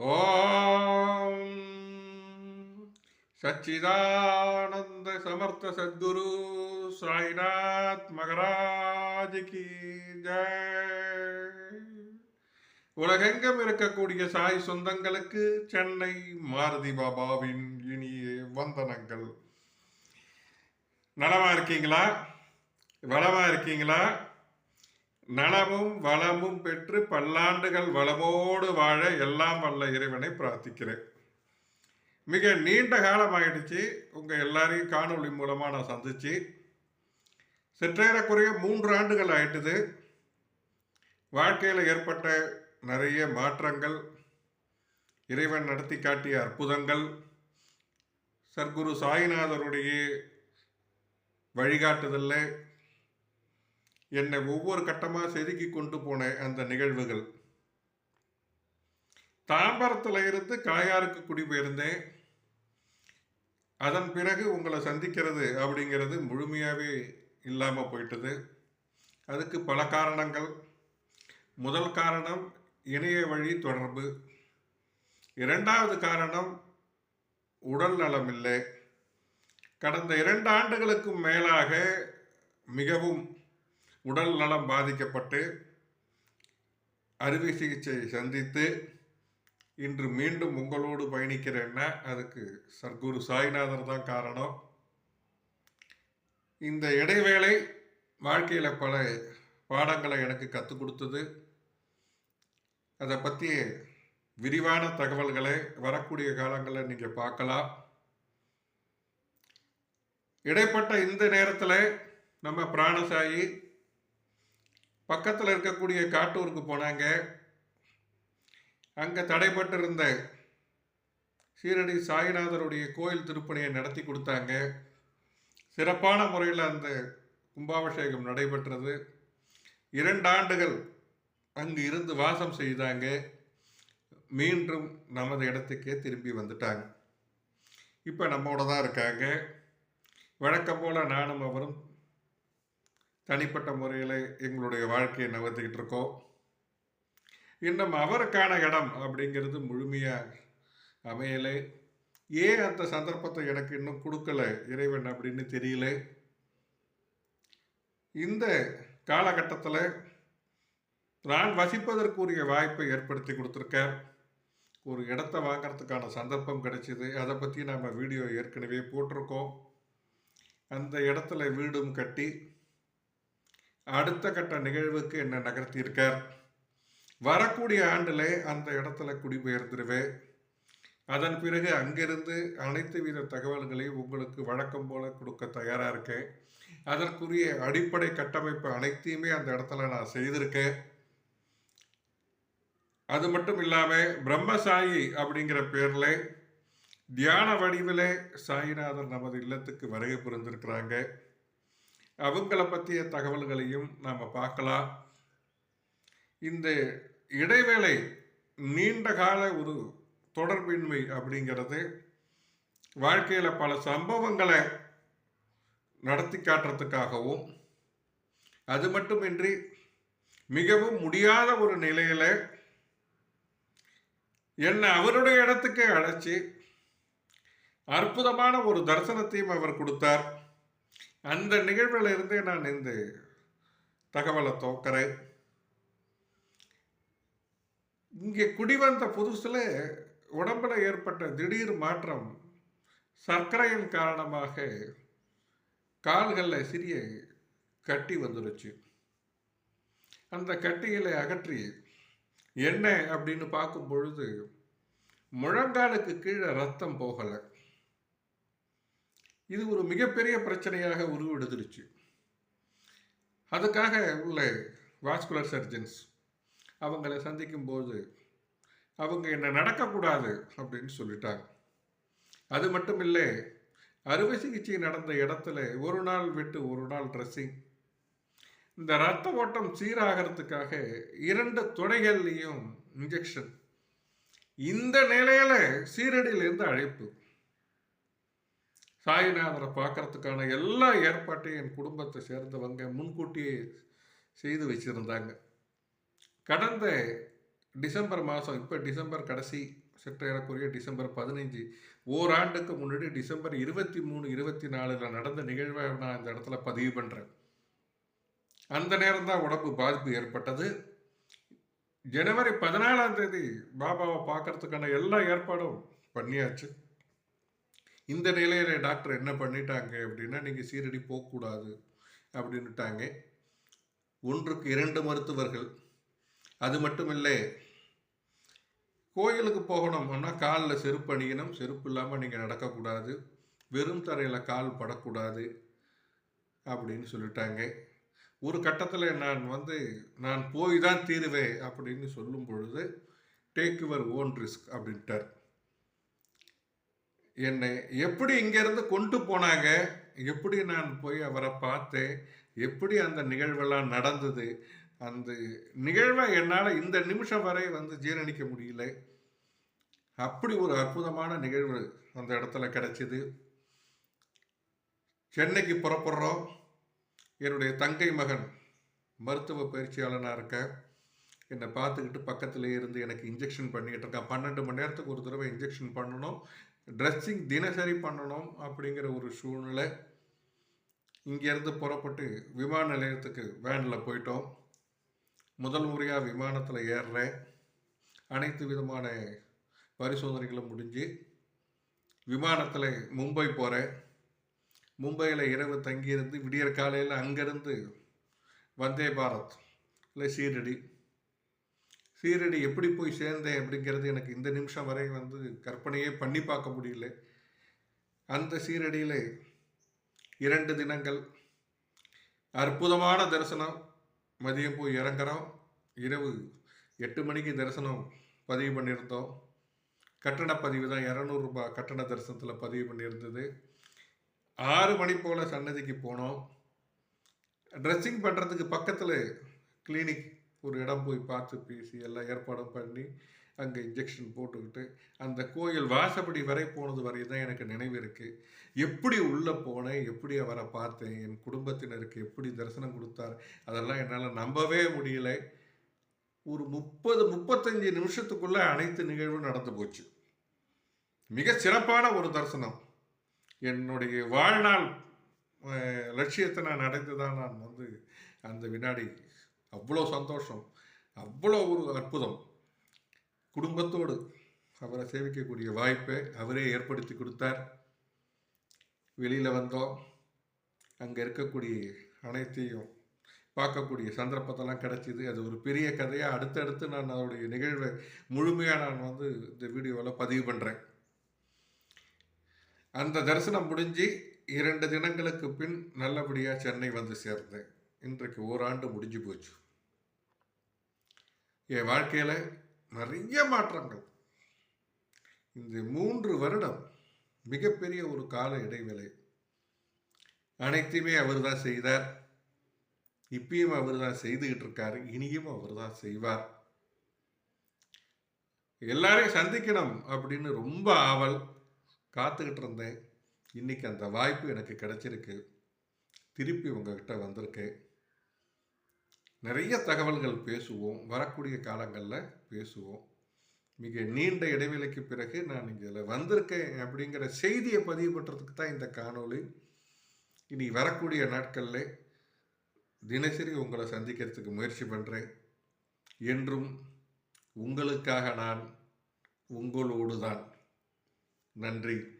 ஓம். சச்சிதானந்த சமர்த்த சத்குரு சாய்நாத் மகராஜ் கி ஜெய். உலகெங்கும் இருக்கக்கூடிய சாய் சொந்தங்களுக்கு சென்னை மாருதி பாபாவின் இனிய வந்தனங்கள். நலமா இருக்கீங்களா? வளமா இருக்கீங்களா? நலமும் வளமும் பெற்று பல்லாண்டுகள் வளமோடு வாழ எல்லாம் வல்ல இறைவனை பிரார்த்திக்கிறேன். மிக நீண்ட காலம் ஆயிடுச்சு உங்கள் எல்லாரையும் காணொளி மூலமாக நான் சந்திச்சு. சிற்றேறக்குறைய மூன்று ஆண்டுகள் ஆயிட்டுது. வாழ்க்கையில் ஏற்பட்ட நிறைய மாற்றங்கள் இறைவன் நடத்தி காட்டிய அற்புதங்கள் சர்க்குரு சாய்நாதருடைய வழிகாட்டுதலில் என்னை ஒவ்வொரு கட்டமாக செதுக்கி கொண்டு போன அந்த நிகழ்வுகள். தாம்பரத்தில் இருந்து காயாருக்கு குடிபெயர்ந்தேன். அதன் பிறகு உங்களை சந்திக்கிறது அப்படிங்கிறது முழுமையாகவே இல்லாமல் போயிட்டது. அதுக்கு பல காரணங்கள். முதல் காரணம் இணைய வழி தொடர்பு. இரண்டாவது காரணம் உடல் நலம் இல்லை. கடந்த இரண்டு ஆண்டுகளுக்கும் மேலாக மிகவும் உடல் நலம் பாதிக்கப்பட்டு அறுவை சிகிச்சை சந்தித்து இன்று மீண்டும் உங்களோடு பயணிக்கிறேன்னா அதுக்கு சர்க்குரு சாய்நாதர் தான் காரணம். இந்த இடைவேளை வாழ்க்கையில் பல பாடங்களை எனக்கு கற்றுக் கொடுத்தது. அதை பற்றி விரிவான தகவல்களை வரக்கூடிய காலங்களில் நீங்கள் பார்க்கலாம். இடைப்பட்ட இந்த நேரத்தில் நம்ம பிராணசாயி பக்கத்தில் இருக்கக்கூடிய காட்டூருக்கு போனாங்க. அங்கே தடைப்பட்டிருந்த சீரடி சாய்நாதருடைய கோயில் திருப்பணியை நடத்தி கொடுத்தாங்க. சிறப்பான முறையில் அந்த கும்பாபிஷேகம் நடைபெற்றது. இரண்டு ஆண்டுகள் அங்கு இருந்து வாசம் செய்தாங்க. மீண்டும் நமது இடத்துக்கே திரும்பி வந்துட்டாங்க. இப்போ நம்மோட தான் இருக்காங்க. வழக்கம் போல் நானும் அவரும் தனிப்பட்ட முறையில் எங்களுடைய வாழ்க்கையை நகர்த்திக்கிட்டு இருக்கோம். இன்னும் அவருக்கான இடம் அப்படிங்கிறது முழுமையாக அமையலை. ஏன் அந்த சந்தர்ப்பத்தை எனக்கு இன்னும் கொடுக்கல இறைவன் அப்படின்னு தெரியல. இந்த காலகட்டத்தில் நான் வசிப்பதற்குரிய வாய்ப்பை ஏற்படுத்தி கொடுத்துருக்கேன் ஒரு இடத்த வாங்கிறதுக்கான சந்தர்ப்பம் கிடைச்சிது. அதை பற்றி நம்ம வீடியோ ஏற்கனவே போட்டிருக்கோம். அந்த இடத்துல வீடும் கட்டி அடுத்த கட்ட நிகழ்வுக்கு என்ன நகர்த்தியிருக்கார்? வரக்கூடிய ஆண்டில் அந்த இடத்துல குடிபெயர்ந்துருவேன். அதன் பிறகு அங்கிருந்து அனைத்து வித தகவல்களையும் உங்களுக்கு வழக்கம் போல கொடுக்க தயாராக இருக்கேன். அதற்குரிய அடிப்படை கட்டமைப்பு அனைத்தையுமே அந்த இடத்துல நான் செய்திருக்கேன். அது மட்டும் இல்லாமல் பிரம்மசாயி அப்படிங்கிற பேரில் தியான வடிவிலே சாயிநாதர் நமது இல்லத்துக்கு வருகை புரிந்திருக்கிறாங்க. அவங்கள பற்றிய தகவல்களையும் நாம் பார்க்கலாம். இந்த இடைவேளை நீண்ட கால ஒரு தொடர்பின்மை அப்படிங்கிறது வாழ்க்கையில் பல சம்பவங்களை நடத்தி காட்டுறதுக்காகவும் அது மட்டுமின்றி மிகவும் முடியாத ஒரு நிலையில் என்னை அவருடைய இடத்துக்கே அழைச்சி அற்புதமான ஒரு தரிசனத்தையும் அவர் கொடுத்தார். அந்த நிகழ்வில் இருந்தே நான் இந்த தகவலை தோக்கிறேன். இங்கே குடிவந்த புதுசில் உடம்பில் ஏற்பட்ட திடீர் மாற்றம் சர்க்கரையின் காரணமாக கால்களில் சிறிய கட்டி வந்துருச்சு. அந்த கட்டிகளை அகற்றி என்ன அப்படின்னு பார்க்கும் பொழுது முழங்காலுக்கு கீழே ரத்தம் போகலை. இது ஒரு மிகப்பெரிய பிரச்சனையாக உருவெடுத்துருச்சு அதுக்காக உள்ள வாஸ்குலர் சர்ஜன்ஸ் அவங்கள சந்திக்கும்போது அவங்க என்ன நடக்கக்கூடாது அப்படின்னு சொல்லிட்டாங்க. அது மட்டும் இல்லை அறுவை சிகிச்சை நடந்த இடத்துல ஒரு நாள் விட்டு ஒரு நாள் ட்ரெஸ்ஸிங் இந்த ரத்த ஓட்டம் சீராகிறதுக்காக இரண்டு துணைகள்லையும் இன்ஜெக்ஷன் இந்த நிலையில் சீரடியிலேருந்து அழைப்பு. சாய்நாதரை பார்க்கறதுக்கான எல்லா ஏற்பாட்டையும் என் குடும்பத்தை சேர்ந்தவங்க முன்கூட்டியே செய்து வச்சுருந்தாங்க. கடந்த டிசம்பர் மாதம் இப்போ டிசம்பர் கடைசி சற்றேறக்குரிய டிசம்பர் பதினைஞ்சு ஓராண்டுக்கு முன்னாடி டிசம்பர் இருபத்தி மூணு இருபத்தி நாலில் நடந்த நிகழ்வை நான் இந்த இடத்துல பதிவு பண்ணுறேன் அந்த நேரம் தான் உடம்பு பாதிப்பு ஏற்பட்டது. ஜனவரி பதினாலாம் தேதி பாபாவை பார்க்கறதுக்கான எல்லா ஏற்பாடும் பண்ணியாச்சு. இந்த நிலையில டாக்டர் என்ன பண்ணிட்டாங்க அப்படின்னா நீங்கள் சீரடி போகக்கூடாது அப்படின்னுட்டாங்க. ஒன்றுக்கு இரண்டு மருத்துவர்கள். அது மட்டும் இல்லை கோயிலுக்கு போகணும் ஆனால் காலில் செருப்பு அணியணும். செருப்பு இல்லாமல் நீங்கள் நடக்கக்கூடாது. வெறும் தரையில் கால் படக்கூடாது அப்படின்னு சொல்லிட்டாங்க. ஒரு கட்டத்தில் நான் வந்து நான் போய் தான் தீருவேன் அப்படின்னு சொல்லும் பொழுது டேக் யுவர் ஓன் ரிஸ்க் அப்படின்ட்டார். என்னை எப்படி இங்கேருந்து கொண்டு போனாங்க? எப்படி நான் போய் அவரை பார்த்தேன்? எப்படி அந்த நிகழ்வெல்லாம் நடந்தது? அந்த நிகழ்வை என்னால் இந்த நிமிஷம் வரை வந்து ஜீரணிக்க முடியல. அப்படி ஒரு அற்புதமான நிகழ்வு அந்த இடத்துல கிடைச்சிது. சென்னைக்கு புறப்படுறோம். என்னுடைய தங்கை மகன் மருத்துவ பயிற்சியாளனாக இருக்க. என்னை பார்த்துக்கிட்டு பக்கத்தில் இருந்து எனக்கு இன்ஜெக்ஷன் பண்ணிக்கிட்டு இருக்கான். பன்னெண்டு மணி நேரத்துக்கு ஒரு தடவை இன்ஜெக்ஷன் பண்ணணும். ட்ரெஸ்ஸிங் தினசரி பண்ணணும் அப்படிங்கிற ஒரு சூழ்நிலை இங்கேருந்து புறப்பட்டு விமான நிலையத்துக்கு வேனில் போயிட்டோம். முதல் முறையாக விமானத்தில் ஏறுறேன். அனைத்து விதமான பரிசோதனைகளும் முடிஞ்சு விமானத்தில் மும்பை போகிறேன் மும்பையில் இரவு தங்கியிருந்து விடியற் காலையில் அங்கேருந்து வந்தே பாரத். இல்லை சீரடி. சீரடி எப்படி போய் சேர்ந்தேன் அப்படிங்கிறது எனக்கு இந்த நிமிஷம் வரை வந்து கற்பனையே பண்ணி பார்க்க முடியல. அந்த சீரடியில் இரண்டு தினங்கள் அற்புதமான தரிசனம். மதியம் போய் இறங்குறோம். இரவு எட்டு மணிக்கு தரிசனம் பதிவு பண்ணியிருந்தோம். கட்டண பதிவு தான் இரநூறுபா கட்டண தரிசனத்தில் பதிவு பண்ணியிருந்தது. ஆறு மணி போல் சன்னதிக்கு போனோம். ட்ரெஸ்ஸிங் பண்ணுறதுக்கு பக்கத்தில் கிளினிக் ஒரு இடம் போய் பார்த்து பேசி எல்லாம் ஏற்பாடும் பண்ணி அங்கே இன்ஜெக்ஷன் போட்டுக்கிட்டு அந்த கோயில் வாசப்படி வரை போனது வரை தான் எனக்கு நினைவு இருக்குது எப்படி உள்ளே போனேன் எப்படி அவரை பார்த்தேன் என் குடும்பத்தினருக்கு எப்படி தரிசனம் கொடுத்தார் அதெல்லாம் என்னால் நம்பவே முடியலை. ஒரு முப்பது முப்பத்தஞ்சு நிமிஷத்துக்குள்ளே அனைத்து நிகழ்வும் நடந்து போச்சு. மிக சிறப்பான ஒரு தரிசனம். என்னுடைய வாழ்நாள் லட்சியத்தை நான் அடைந்து தான் நான் வந்து அந்த வினாடி அவ்வளோ சந்தோஷம் அவ்வளோ ஒரு அற்புதம். குடும்பத்தோடு அவரை சேவிக்கக்கூடிய வாய்ப்பை அவரே ஏற்படுத்தி கொடுத்தார். வெளியில் வந்தோம். அங்கே இருக்கக்கூடிய அனைத்தையும் பார்க்கக்கூடிய சந்தர்ப்பத்தெல்லாம் கிடச்சிது. அது ஒரு பெரிய கதையாக அடுத்தடுத்து நான் அதோடைய நிகழ்வை முழுமையாக நான் வந்து இந்த வீடியோவில் பதிவு பண்ணுறேன் அந்த தரிசனம் முடிஞ்சு இரண்டு தினங்களுக்கு பின் நல்லபடியாக சென்னை வந்து சேர்ந்தேன். இன்றைக்கு ஓராண்டு முடிஞ்சு போச்சு. என் வாழ்க்கையில் நிறைய மாற்றங்கள். இந்த மூன்று வருடம் மிகப்பெரிய ஒரு கால இடைவேளை. அனைத்தையுமே அவர் தான் செய்தார். இப்பயும் அவர் தான் செய்துக்கிட்டு இருக்காரு. இனியும் அவர் தான் செய்வார். எல்லாரையும் சந்திக்கணும் அப்படின்னு ரொம்ப ஆவல் காத்துக்கிட்டு இருந்தேன். இன்னைக்கு அந்த வாய்ப்பு எனக்கு கிடைச்சிருக்கு. திருப்பி உங்ககிட்ட வந்திருக்கேன். நிறைய தகவல்கள் பேசுவோம் வரக்கூடிய காலங்களில் பேசுவோம். மிக நீண்ட இடைவெளிக்கு பிறகு நான் இதில் வந்திருக்கேன் அப்படிங்கிற செய்தியை பதிவு பண்ணுறதுக்கு தான் இந்த காணொளி. இனி வரக்கூடிய நாட்களில் தினசரி உங்களை சந்திக்கிறதுக்கு முயற்சி பண்ணுறேன் என்றும் உங்களுக்காக நான் உங்களோடு தான். நன்றி.